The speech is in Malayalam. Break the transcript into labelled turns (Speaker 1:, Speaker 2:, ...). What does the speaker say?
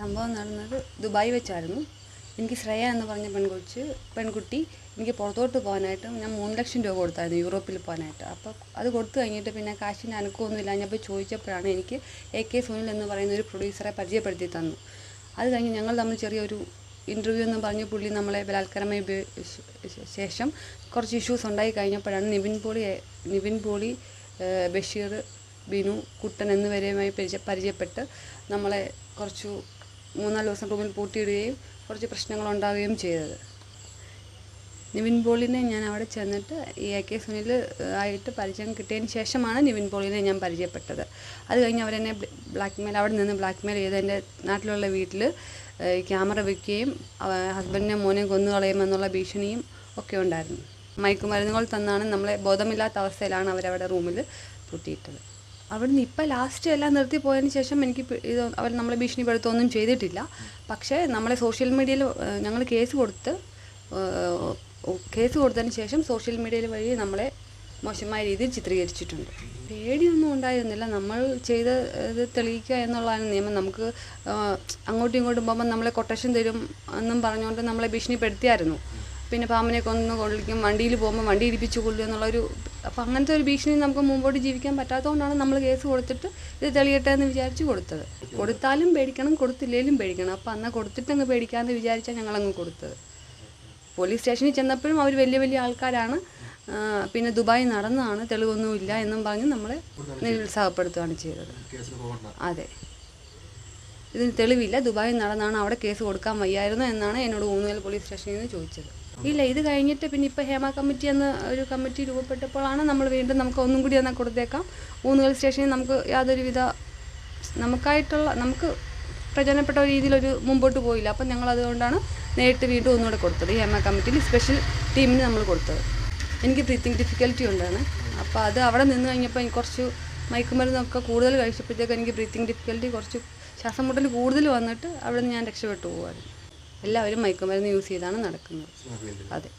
Speaker 1: സംഭവം നടന്നത് ദുബായ് വെച്ചായിരുന്നു. എനിക്ക് ശ്രേയ എന്ന് പറഞ്ഞ പെൺകുട്ടി പെൺകുട്ടി എനിക്ക് പുറത്തോട്ട് പോകാനായിട്ട് ഞാൻ മൂന്ന് ലക്ഷം രൂപ കൊടുത്തായിരുന്നു യൂറോപ്പിൽ പോകാനായിട്ട്. അപ്പോൾ അത് കൊടുത്തു കഴിഞ്ഞിട്ട് പിന്നെ കാശിന്റെ ഞാൻ ഇല്ലാഞ്ഞപ്പോൾ ചോദിച്ചപ്പോഴാണ് എനിക്ക് എ കെ സുനിൽ എന്ന് പറയുന്ന ഒരു പ്രൊഡ്യൂസറെ പരിചയപ്പെടുത്തി തന്നു. അത് കഴിഞ്ഞ് ഞങ്ങൾ തമ്മിൽ ചെറിയൊരു ഇന്റർവ്യൂ എന്ന് പറഞ്ഞ പുള്ളി നമ്മളെ ബലാത്കാരമായി ശേഷം കുറച്ച് ഇഷ്യൂസ് ഉണ്ടായി കഴിഞ്ഞപ്പോഴാണ് നിവിൻ പോളി നിവിൻ പോളി ബഷീർ ബിനു കുട്ടൻ എന്നിവരെയുമായി പരിചയ പരിചയപ്പെട്ട് നമ്മളെ കുറച്ചു മൂന്നാൽ ദിവസം റൂമിൽ പൂട്ടിയിടുകയും കുറച്ച് പ്രശ്നങ്ങളുണ്ടാവുകയും ചെയ്തത്. നിവിൻ പോളിനെ ഞാൻ അവിടെ ചെന്നിട്ട് ഈ എ കെ സുനിൽ ആയിട്ട് പരിചയം കിട്ടിയതിന് ശേഷമാണ് നിവിൻ പോളിനെ ഞാൻ പരിചയപ്പെട്ടത്. അത് കഴിഞ്ഞ് അവരെന്നെ ബ്ലാക്ക് മെയിൽ അവിടെ നിന്ന് ബ്ലാക്ക് മെയിൽ ചെയ്ത് എന്റെ നാട്ടിലുള്ള വീട്ടിൽ ക്യാമറ വെക്കുകയും ഹസ്ബൻഡിനെ മോനെ കൊന്നു കളയുമെന്നുള്ള ഭീഷണിയും ഒക്കെ ഉണ്ടായിരുന്നു. മയക്കുമരുന്നുകൾ തന്നാണ് നമ്മളെ ബോധമില്ലാത്ത അവസ്ഥയിലാണ് അവരവിടെ റൂമിൽ പൂട്ടിയിട്ടത്. അവിടുന്ന് ഇപ്പം ലാസ്റ്റ് എല്ലാം നിർത്തി പോയതിന് ശേഷം എനിക്ക് ഇത് അവർ നമ്മളെ ഭീഷണിപ്പെടുത്തൊന്നും ചെയ്തിട്ടില്ല. പക്ഷേ നമ്മളെ സോഷ്യൽ മീഡിയയിൽ ഞങ്ങൾ കേസ് കൊടുത്ത് കേസ് കൊടുത്തതിന് ശേഷം സോഷ്യൽ മീഡിയയിൽ വഴി നമ്മളെ മോശമായ രീതിയിൽ ചിത്രീകരിച്ചിട്ടുണ്ട്. പേടിയൊന്നും ഉണ്ടായിരുന്നില്ല. നമ്മൾ ചെയ്ത ഇത് തെളിയിക്കുക എന്നുള്ളതാണ് നിയമം. നമുക്ക് അങ്ങോട്ടും ഇങ്ങോട്ടും പോകുമ്പോൾ നമ്മളെ കൊട്ടേഷൻ തരും എന്നും പറഞ്ഞുകൊണ്ട് നമ്മളെ ഭീഷണിപ്പെടുത്തിയായിരുന്നു. പിന്നെ പാമ്പിനെ കൊന്നു കൊള്ളിക്കും വണ്ടിയിൽ പോകുമ്പോൾ വണ്ടി ഇടിപ്പിച്ച് കൊല്ലും എന്നുള്ളൊരു അപ്പോൾ അങ്ങനത്തെ ഒരു ഭീഷണി നമുക്ക് മുമ്പോട്ട് ജീവിക്കാൻ പറ്റാത്തതുകൊണ്ടാണ് നമ്മൾ കേസ് കൊടുത്തിട്ട് ഇത് തെളിയട്ടെ എന്ന് വിചാരിച്ച് കൊടുത്തത്. കൊടുത്താലും പേടിക്കണം കൊടുത്തില്ലേലും പേടിക്കണം. അപ്പോൾ അന്ന് കൊടുത്തിട്ടങ്ങ് പേടിക്കാമെന്ന് വിചാരിച്ചാൽ ഞങ്ങളങ്ങ് കൊടുത്തത്. പോലീസ് സ്റ്റേഷനിൽ ചെന്നപ്പോഴും അവർ വലിയ വലിയ ആൾക്കാരാണ്. പിന്നെ ദുബായ് നടന്നതാണ് തെളിവൊന്നുമില്ല എന്നും പറഞ്ഞ് നമ്മളെ നിരുത്സാഹപ്പെടുത്തുകയാണ് ചെയ്തത്. അതെ. ഇതിന് തെളിവില്ല. ദുബായിൽ നടന്നാണ് അവിടെ കേസ് കൊടുക്കാൻ വയ്യായിരുന്നു എന്നാണ് എന്നോട് ഊന്നുകൽ പോലീസ് സ്റ്റേഷനിൽ നിന്ന് ചോദിച്ചത്. ഇല്ല ഇത് കഴിഞ്ഞിട്ട് പിന്നെ ഇപ്പോൾ ഹേമ കമ്മിറ്റി എന്ന ഒരു കമ്മിറ്റി രൂപപ്പെട്ടപ്പോഴാണ് നമ്മൾ വീണ്ടും നമുക്ക് ഒന്നും കൂടി എന്നാൽ കൊടുത്തേക്കാം. ഊന്നുകൽ സ്റ്റേഷനിൽ നമുക്ക് യാതൊരുവിധ നമുക്കായിട്ടുള്ള നമുക്ക് പ്രചോദനപ്പെട്ട രീതിയിലൊരു മുമ്പോട്ട് പോയില്ല. അപ്പം ഞങ്ങൾ അതുകൊണ്ടാണ് നേരിട്ട് വീണ്ടും ഒന്നുകൂടെ കൊടുത്തത്. ഹേമ കമ്മിറ്റിയിൽ സ്പെഷ്യൽ ടീമിന് നമ്മൾ കൊടുത്തത്. എനിക്ക് ബ്രീത്തിങ് ഡിഫിക്കൽറ്റി ഉണ്ടാണ് അപ്പോൾ അത് അവിടെ നിന്ന് കഴിഞ്ഞപ്പോൾ എനിക്ക് കുറച്ച് മയക്കുമരുന്നൊക്കെ കൂടുതൽ കഴിച്ചപ്പോഴത്തേക്ക് എനിക്ക് ബ്രീത്തിങ് ഡിഫിക്കൽറ്റി കുറച്ച് ശ്വാസം മുട്ടൽ കൂടുതൽ വന്നിട്ട് അവിടെ നിന്ന് ഞാൻ രക്ഷപ്പെട്ടു പോകുമായിരുന്നു എല്ലാവരും മയക്കുമരുന്ന് യൂസ് ചെയ്താണ് നടക്കുന്നത്. അതെ.